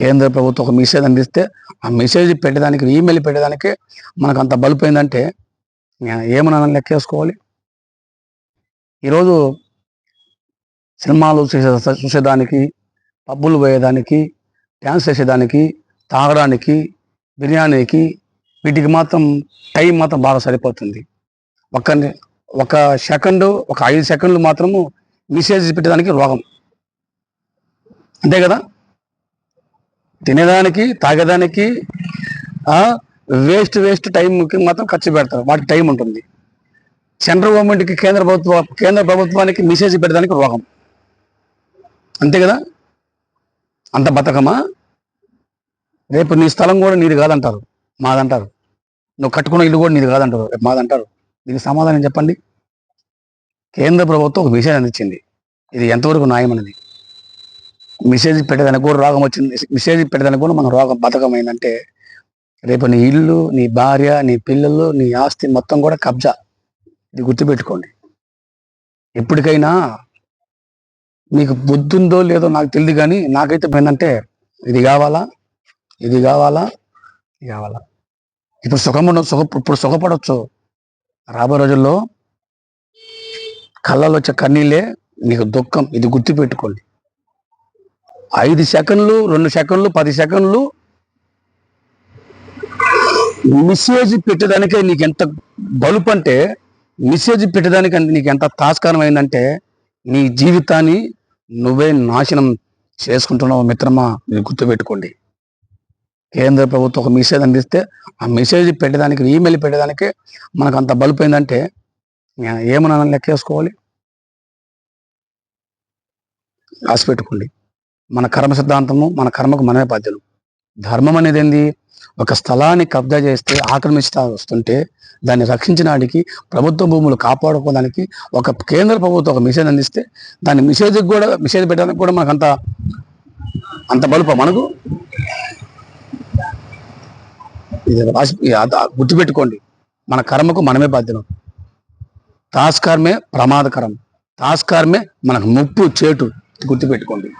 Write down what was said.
కేంద్ర ప్రభుత్వం ఒక మెసేజ్ అందిస్తే ఆ మెసేజ్ పెట్టడానికి ఈమెయిల్ పెట్టడానికి మనకు అంత బలుపు అయిందంటే నేను ఏమన్నా లెక్కేసుకోవాలి? ఈరోజు సినిమాలు చూసే చూసేదానికి పబ్బులు పోయేదానికి డ్యాన్స్ చేసేదానికి తాగడానికి బిర్యానీకి వీటికి మాత్రం టైం మాత్రం బాగా సరిపోతుంది. ఒక ఒక సెకండ్ ఒక ఐదు సెకండ్లు మాత్రము మెసేజ్ పెట్టడానికి రోగం. అంతే కదా? తినేదానికి తాగేదానికి వేస్ట్ వేస్ట్ టైంకి మాత్రం ఖర్చు పెడతారు. వాటికి టైం ఉంటుంది. సెంట్రల్ గవర్నమెంట్కి కేంద్ర ప్రభుత్వ కేంద్ర ప్రభుత్వానికి మెసేజ్ పెట్టడానికి రోగం. అంతే కదా? అంత బతకమా? రేపు నీ స్థలం కూడా నీది కాదంటారు. మాదంటారు. నువ్వు కట్టుకున్న ఇల్లు కూడా నీది కాదంటారు. రేపు మాదంటారు. దీనికి సమాధానం చెప్పండి. కేంద్ర ప్రభుత్వం ఒక మెసేజ్ అందించింది ఇది ఎంతవరకు న్యాయం అనేది? మెసేజ్ పెట్టడానికి కూడా రోగం వచ్చింది. మెసేజ్ పెట్టడానికి కూడా మన రోగం బతకమైందంటే రేపు నీ ఇల్లు నీ భార్య నీ పిల్లలు నీ ఆస్తి మొత్తం కూడా కబ్జా. ఇది గుర్తుపెట్టుకోండి. ఎప్పటికైనా మీకు బుద్ధుందో లేదో నాకు తెలియదు కానీ నాకైతే ఏంటంటే ఇది కావాలా? ఇది కావాలా? ఇది కావాలా? ఇప్పుడు సుఖం ఉండ సుఖ ఇప్పుడు సుఖపడవచ్చు రాబోయే రోజుల్లో కళ్ళలో వచ్చే కన్నీళ్ళే నీకు దుఃఖం. ఇది గుర్తుపెట్టుకోండి. ఐదు సెకండ్లు రెండు సెకండ్లు పది సెకండ్లు మెసేజ్ పెట్టడానికే నీకు ఎంత బలుపు అంటే మెసేజ్ పెట్టడానికి నీకు ఎంత తాస్కారం నీ జీవితాన్ని నువ్వే నాశనం చేసుకుంటున్నావు మిత్రమా ఇది గుర్తుపెట్టుకోండి. కేంద్ర ప్రభుత్వం ఒక మెసేజ్ అందిస్తే ఆ మెసేజ్ పెట్టడానికి ఈమెయిల్ పెట్టడానికి మనకు అంత బలుపు అయిందంటే నేను ఏమన్నా లెక్కేసుకోవాలి? రాసి పెట్టుకోండి. మన కర్మ సిద్ధాంతము మన కర్మకు మనమే బాధ్యులు. ధర్మం అనేది ఏంది ఒక స్థలాన్ని కబ్జా చేస్తే ఆక్రమిస్తా వస్తుంటే దాన్ని రక్షించడానికి ప్రభుత్వ భూములు కాపాడుకోవడానికి ఒక కేంద్ర ప్రభుత్వం ఒక మెసేజ్ అందిస్తే దాని మెసేజ్కి కూడా మెసేజ్ పెట్టడానికి కూడా మనకు అంత అంత బలుప మనకు? ఇది రాసి గుర్తుపెట్టుకోండి. మన కర్మకు మనమే బాధ్యులం. తాస్కారమే ప్రమాదకరం. తాస్కారమే మనకు ముప్పు చేటు. గుర్తుపెట్టుకోండి.